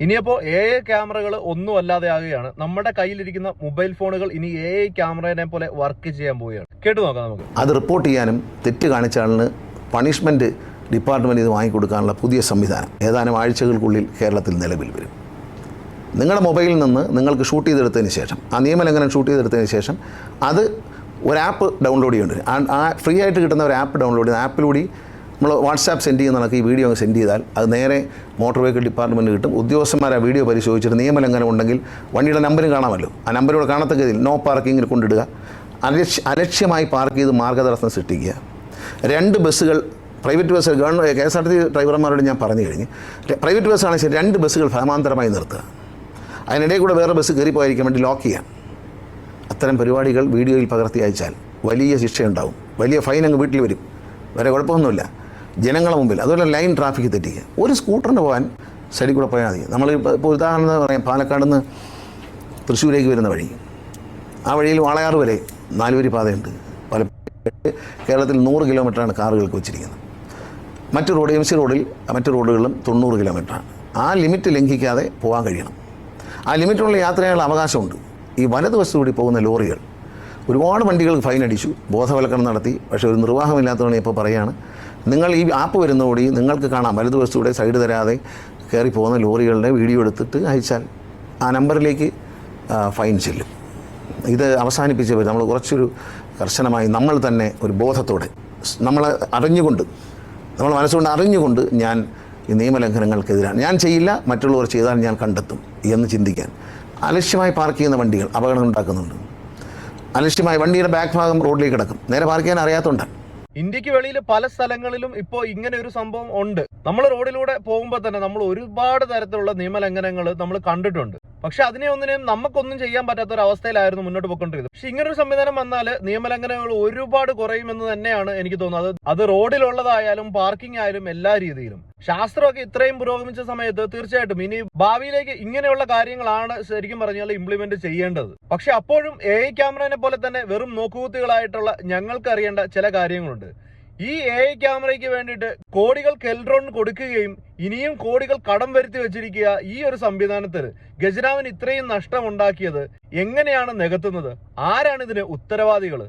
ഇനിയപ്പോ A I ക്യാമറകൾ ഒന്നുമല്ലാതെ ആകുകയാണ് നമ്മുടെ കയ്യിലിരിക്കുന്ന മൊബൈൽ ഫോണുകൾ ഇനി എ ഐ ക്യാമറയെ പോലെ വർക്ക് ചെയ്യാൻ പോവുകയാണ്. കേട്ടു നോക്കാം നമുക്ക്. അത് റിപ്പോർട്ട് ചെയ്യാനും തെറ്റ് കാണിച്ച പണിഷ്മെന്റ് ഡിപ്പാർട്ട്മെന്റ് ഇത് വാങ്ങിക്കൊടുക്കാനുള്ള പുതിയ സംവിധാനം. ഏതാനും ആഴ്ചകൾക്കുള്ളിൽ കേരളത്തിൽ നിലവിൽ വരും. നിങ്ങളുടെ മൊബൈലിൽ നിന്ന് നിങ്ങൾക്ക് ഷൂട്ട് ചെയ്തെടുത്തതിന് ശേഷം ആ നിയമലംഘനം ഷൂട്ട് ചെയ്തെടുത്തതിന് ശേഷം അത് ഒരു ആപ്പ് ഡൗൺലോഡ് ചെയ്യേണ്ടി ആ ഫ്രീ ആയിട്ട് കിട്ടുന്ന ഒരു ആപ്പ് ഡൗൺലോഡ് ചെയ്ത് ആപ്പിലൂടെ നമ്മൾ വാട്സാപ്പ് സെൻഡ് ചെയ്യുന്ന കണക്ക് ഈ വീഡിയോ അങ്ങ് സെൻഡ് ചെയ്താൽ അത് നേരെ മോട്ടോർ വെഹിക്കിൾ ഡിപ്പാർട്ട്മെന്റ് കിട്ടും. ഉദ്യോഗസ്ഥന്മാർ ആ വീഡിയോ പരിശോധിച്ചിട്ട് നിയമലംഘനം ഉണ്ടെങ്കിൽ വണ്ടിയുടെ നമ്പരും കാണാമല്ലോ. ആ നമ്പരോട് കാണത്തക്ക രീതിയിൽ നോ പാർക്കിങ്ങിൽ കൊണ്ടിടുക. അലക്ഷ്യ അലക്ഷ്യമായി പാർക്ക് ചെയ്ത് മാർഗതടസ്സം സൃഷ്ടിക്കുക. രണ്ട് ബസ്സുകൾ പ്രൈവറ്റ് ബസ്സുകൾ government K S R T ഡ്രൈവർമാരോട് ഞാൻ പറഞ്ഞു കഴിഞ്ഞ്. പ്രൈവറ്റ് ബസ്സാണെങ്കിൽ ശരി രണ്ട് ബസ്സുകൾ ഫലമാന്തരമായി നിർത്തുക. അതിനിടയിൽ കൂടെ വേറെ ബസ് കയറിപ്പോയിരിക്കാൻ വേണ്ടി ലോക്ക് ചെയ്യാം അത്തരം പരിപാടികൾ വീഡിയോയിൽ പകർത്തി അയച്ചാൽ വലിയ ശിക്ഷയുണ്ടാവും. വലിയ ഫൈൻ അങ്ങ് വീട്ടിൽ വരും. വേറെ കുഴപ്പമൊന്നുമില്ല. ജനങ്ങളുടെ മുമ്പിൽ അതുപോലെ ലൈൻ ട്രാഫിക് തെറ്റിക്കുക. ഒരു സ്കൂട്ടറിന് പോകാൻ സൈഡിൽ കൂടെ പോയാൽ മതി. നമ്മൾ ഇപ്പോൾ ഉദാഹരണം പറയാം പാലക്കാട് നിന്ന് തൃശ്ശൂരേക്ക് വരുന്ന വഴി. ആ വഴിയിൽ വാളയാർ വരെ നാലുവരി പാതയുണ്ട്. പല കേരളത്തിൽ നൂറ് കിലോമീറ്ററാണ് കാറുകൾക്ക് വെച്ചിരിക്കുന്നത്. മറ്റു റോഡ് എം സി റോഡിൽ മറ്റു റോഡുകളിലും തൊണ്ണൂറ് കിലോമീറ്ററാണ്. ആ ലിമിറ്റ് ലംഘിക്കാതെ പോകാൻ കഴിയണം. ആ ലിമിറ്റുള്ള യാത്രയുള്ള അവകാശമുണ്ട്. ഈ വലതുവശത്തുകൂടി പോകുന്ന ലോറികൾ ഒരുപാട് വണ്ടികൾ ഫൈൻ അടിച്ചു ബോധവൽക്കരണം നടത്തി പക്ഷേ ഒരു നിർവാഹമില്ലാത്തതാണ് ഇപ്പോൾ പറയുകയാണ് നിങ്ങൾ ഈ ആപ്പ് വരുന്നതോടി നിങ്ങൾക്ക് കാണാം വലതുവശത്തൂടെ സൈഡ് തരാതെ കയറി പോകുന്ന ലോറികളുടെ വീഡിയോ എടുത്തിട്ട് അയച്ചാൽ ആ നമ്പറിലേക്ക് ഫൈൻ ചെല്ലും. ഇത് അവസാനിപ്പിച്ച് നമ്മൾ കുറച്ചൊരു കർശനമായി നമ്മൾ തന്നെ ഒരു ബോധത്തോടെ നമ്മൾ അറിഞ്ഞുകൊണ്ട് നമ്മൾ മനസ്സുകൊണ്ട് അറിഞ്ഞുകൊണ്ട് ഞാൻ ഈ നിയമലംഘനങ്ങൾക്കെതിരാണ്. ഞാൻ ചെയ്യില്ല മറ്റുള്ളവർ ചെയ്താൽ ഞാൻ കണ്ടെത്തും എന്ന് ചിന്തിക്കാൻ. അലക്ഷ്യമായി പാർക്ക് ചെയ്യുന്ന വണ്ടികൾ അപകടം ഉണ്ടാക്കുന്നുണ്ട്. അലക്ഷ്യമായി വണ്ടിയുടെ ബാക്ക് ഭാഗം റോഡിലേക്ക് കിടക്കും. നേരെ പാർക്ക് ചെയ്യാൻ അറിയാത്തതുകൊണ്ടാണ് ഇന്ത്യയ്ക്ക് വെളിയിൽ പല സ്ഥലങ്ങളിലും ഇപ്പോൾ ഇങ്ങനെ ഒരു സംഭവം ഉണ്ട്. നമ്മൾ റോഡിലൂടെ പോകുമ്പോൾ തന്നെ നമ്മൾ ഒരുപാട് തരത്തിലുള്ള നിയമലംഘനങ്ങൾ നമ്മൾ കണ്ടിട്ടുണ്ട്. പക്ഷെ അതിനെ ഒന്നിനെയും നമുക്കൊന്നും ചെയ്യാൻ പറ്റാത്ത ഒരു അവസ്ഥയിലായിരുന്നു മുന്നോട്ട് പോയിക്കൊണ്ടിരുന്നത്. പക്ഷെ ഇങ്ങനെ ഒരു സംവിധാനം വന്നാൽ നിയമലംഘനങ്ങൾ ഒരുപാട് കുറയുമെന്ന് തന്നെയാണ് എനിക്ക് തോന്നുന്നത്. അത് റോഡിലുള്ളതായാലും പാർക്കിംഗ് ആയാലും എല്ലാ രീതിയിലും. ശാസ്ത്രമൊക്കെ ഇത്രയും പുരോഗമിച്ച സമയത്ത് തീർച്ചയായിട്ടും ഇനി ഭാവിയിലേക്ക് ഇങ്ങനെയുള്ള കാര്യങ്ങളാണ് ശരിക്കും പറഞ്ഞാൽ ഇംപ്ലിമെന്റ് ചെയ്യേണ്ടത്. പക്ഷെ അപ്പോഴും എ ഐ ക്യാമറനെ പോലെ തന്നെ വെറും നോക്കുകുത്തികളായിട്ടുള്ള ഞങ്ങൾക്ക് അറിയേണ്ട ചില കാര്യങ്ങളുണ്ട്. ഈ എ ഐ ക്യാമറയ്ക്ക് വേണ്ടിയിട്ട് കോടികൾ കെൽട്രോൺ കൊടുക്കുകയും ഇനിയും കോടികൾ കടം വരുത്തി വെച്ചിരിക്കുക ഈ ഒരു സംവിധാനത്തിൽ ഗജനാവിന് ഇത്രയും നഷ്ടം ഉണ്ടാക്കിയത് എങ്ങനെയാണ് നികത്തുന്നത്? ആരാണ് ഇതിന് ഉത്തരവാദികൾ